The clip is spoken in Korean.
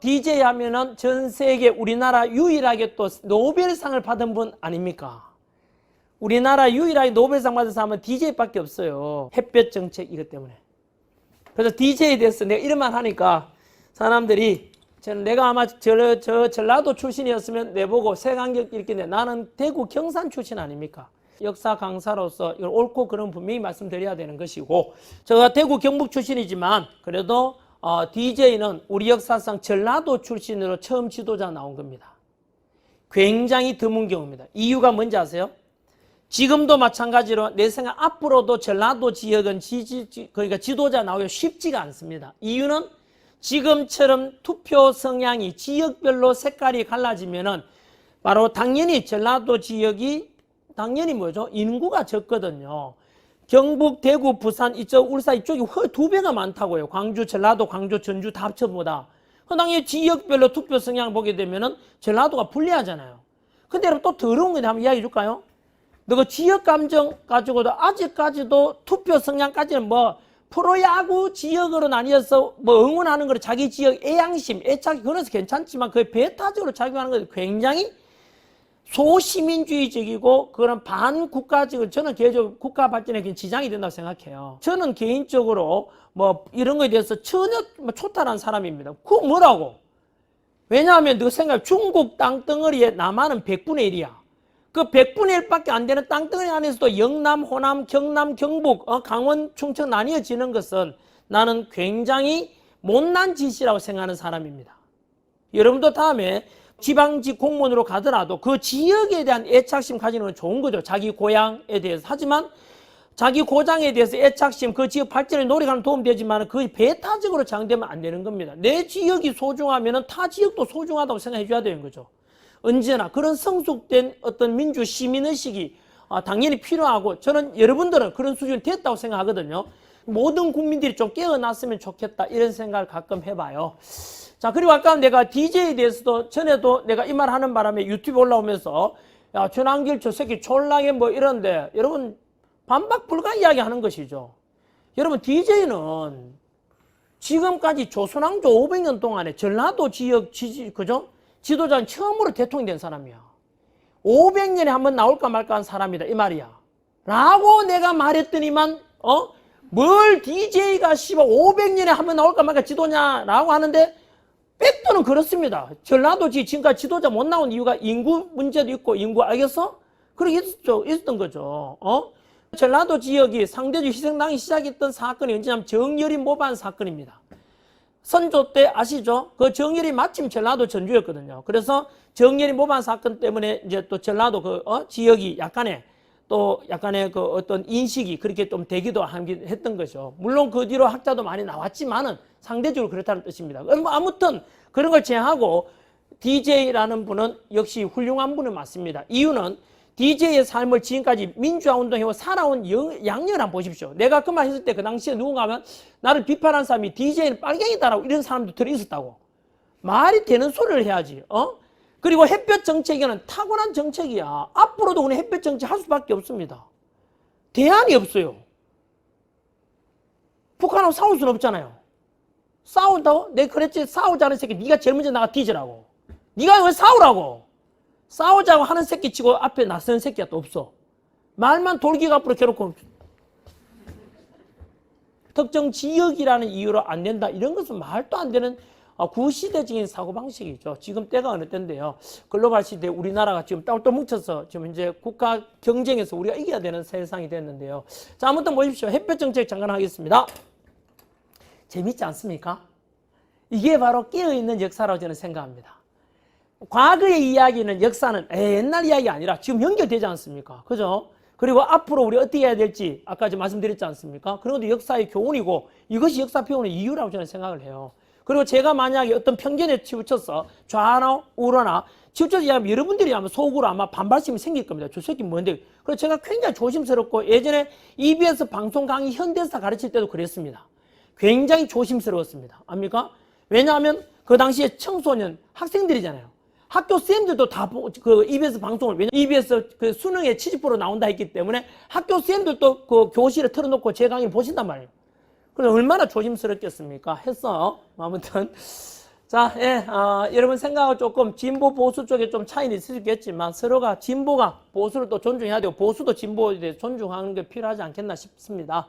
DJ 하면은 전 세계 우리나라 유일하게 또 노벨상을 받은 분 아닙니까? 우리나라 유일하게 노벨상 받은 사람은 DJ밖에 없어요. 햇볕 정책 이것 때문에. 그래서 DJ에 대해서 내가 이런 말 하니까 사람들이 저는 내가 아마 저, 저 전라도 출신이었으면 내보고 세강경 이렇게 내 나는 대구 경산 출신 아닙니까? 역사 강사로서 이걸 옳고 그런 분명히 말씀드려야 되는 것이고 제가 대구 경북 출신이지만 그래도 어, DJ는 우리 역사상 전라도 출신으로 처음 지도자 나온 겁니다. 굉장히 드문 경우입니다. 이유가 뭔지 아세요? 지금도 마찬가지로 내 생각 앞으로도 전라도 지역은 지지, 지- 그러니까 지도자 나오기 쉽지가 않습니다. 이유는 지금처럼 투표 성향이 지역별로 색깔이 갈라지면은 바로 당연히 전라도 지역이 당연히 뭐죠? 인구가 적거든요. 경북, 대구, 부산 이쪽 울산 이쪽이 훨두 배가 많다고요. 광주, 전라도, 광주, 전주 다 합쳐보다. 그 당연히 지역별로 투표 성향 보게 되면은 전라도가 불리하잖아요. 근데 여러분 또 더러운 건데 한번 이야기해 줄까요? 너그 지역 감정 가지고도 아직까지도 투표 성향까지는 뭐 프로야구 지역으로 나뉘어서 뭐 응원하는 거를 자기 지역 애양심, 애착 그래서 괜찮지만 그 배타적으로 작용하는 것은 굉장히 소시민주의적이고 그런 반국가적인 저는 개인적으로 국가 발전에 긴 지장이 된다고 생각해요. 저는 개인적으로 뭐 이런 거에 대해서 전혀 뭐 초탈한 사람입니다. 그 뭐라고? 왜냐하면 너 생각 중국 땅덩어리에 남한은 100분의 1이야. 그 100분의 1밖에 안 되는 땅덩어리 안에서도 영남, 호남, 경남, 경북, 어, 강원, 충청 나뉘어지는 것은 나는 굉장히 못난 짓이라고 생각하는 사람입니다. 여러분도 다음에 지방직 공무원으로 가더라도 그 지역에 대한 애착심 가지는 건 좋은 거죠. 자기 고향에 대해서. 하지만 자기 고장에 대해서 애착심, 그 지역 발전에 노력하는 도움 되지만 그 배타적으로 장되면 안 되는 겁니다. 내 지역이 소중하면 타 지역도 소중하다고 생각해 줘야 되는 거죠. 언제나 그런 성숙된 어떤 민주 시민의식이 아, 당연히 필요하고 저는 여러분들은 그런 수준이 됐다고 생각하거든요. 모든 국민들이 좀 깨어났으면 좋겠다 이런 생각을 가끔 해봐요. 자 그리고 아까 내가 DJ에 대해서도 전에도 내가 이 말 하는 바람에 유튜브 올라오면서 야 전환길 저 새끼 졸라게 뭐 이런데 여러분 반박 불가 이야기 하는 것이죠. 여러분 DJ는 지금까지 조선왕조 500년 동안에 전라도 지역 지지 그죠? 지도자는 처음으로 대통령이 된 사람이야. 500년에 한 번 나올까 말까 한 사람이다 이 말이야. 라고 내가 말했더니만 어? 뭘 DJ가 씨발 500년에 한 번 나올까 말까 지도냐라고 하는데 백도는 그렇습니다. 전라도지 지금까지 지도자 못 나온 이유가 인구 문제도 있고 인구 알겠어? 그렇게 있었죠. 있었던 거죠. 어? 전라도 지역이 상대적 희생당이 시작했던 사건이 언제냐면 정열인 모반 사건입니다. 선조 때 아시죠? 그 정열이 마침 전라도 전주였거든요. 그래서 정열이 모반 사건 때문에 이제 또 전라도 그 어? 지역이 약간의 또 약간의 그 어떤 인식이 그렇게 좀 되기도 하긴 했던 거죠. 물론 그 뒤로 학자도 많이 나왔지만은 상대적으로 그렇다는 뜻입니다. 뭐 아무튼 그런 걸 제하고 DJ라는 분은 역시 훌륭한 분은 맞습니다. 이유는 DJ의 삶을 지금까지 민주화 운동해고 살아온 영- 양념을 보십시오. 내가 그 말 했을 때 그 당시에 누군가 하면 나를 비판한 사람이 DJ는 빨갱이다라고 이런 사람도 들어 있었다고. 말이 되는 소리를 해야지. 어? 그리고 햇볕 정책에는 탁월한 정책이야. 앞으로도 우리 햇볕 정책 할 수밖에 없습니다. 대안이 없어요. 북한하고 싸울 수는 없잖아요. 싸운다고? 내가 그랬지 싸우자는 새끼 네가 제일 먼저 나가 뒤지라고. 네가 왜 싸우라고? 싸우자고 하는 새끼 치고 앞에 나서는 새끼가 또 없어. 말만 돌기가 앞으로 괴롭고 특정 지역이라는 이유로 안 된다. 이런 것은 말도 안 되는 어, 구시대적인 사고방식이죠. 지금 때가 어느 때인데요. 글로벌 시대 우리나라가 지금 똘똘 뭉쳐서 지금 이제 국가 경쟁에서 우리가 이겨야 되는 세상이 됐는데요. 자, 아무튼 보십시오. 햇볕 정책 잠깐 하겠습니다. 재밌지 않습니까? 이게 바로 깨어있는 역사라고 저는 생각합니다. 과거의 이야기는 역사는 에, 옛날 이야기 아니라 지금 연결되지 않습니까? 그죠? 그리고 앞으로 우리 어떻게 해야 될지 아까 좀 말씀드렸지 않습니까? 그런 것도 역사의 교훈이고 이것이 역사 배우는 이유라고 저는 생각을 해요. 그리고 제가 만약에 어떤 편견에 치우쳐서 좌나 우로나 치우쳐서 이야기하면 여러분들이 아마 속으로 아마 반발심이 생길 겁니다. 저 새끼 뭔데? 그래서 제가 굉장히 조심스럽고 예전에 EBS 방송 강의 현대사 가르칠 때도 그랬습니다. 굉장히 조심스러웠습니다. 압니까? 왜냐하면 그 당시에 청소년 학생들이잖아요. 학교 쌤들도 다 그 EBS 방송을 왜냐 EBS 그 수능에 70% 나온다 했기 때문에 학교 쌤들도 그 교실에 틀어놓고 제 강의를 보신단 말이에요. 그래서 얼마나 조심스럽겠습니까? 했어. 아무튼 자, 예, 어, 여러분 생각은 조금 진보 보수 쪽에 좀 차이는 있을 수 있겠지만 서로가 진보가 보수를 또 존중해야 되고 보수도 진보에 대해 존중하는 게 필요하지 않겠나 싶습니다.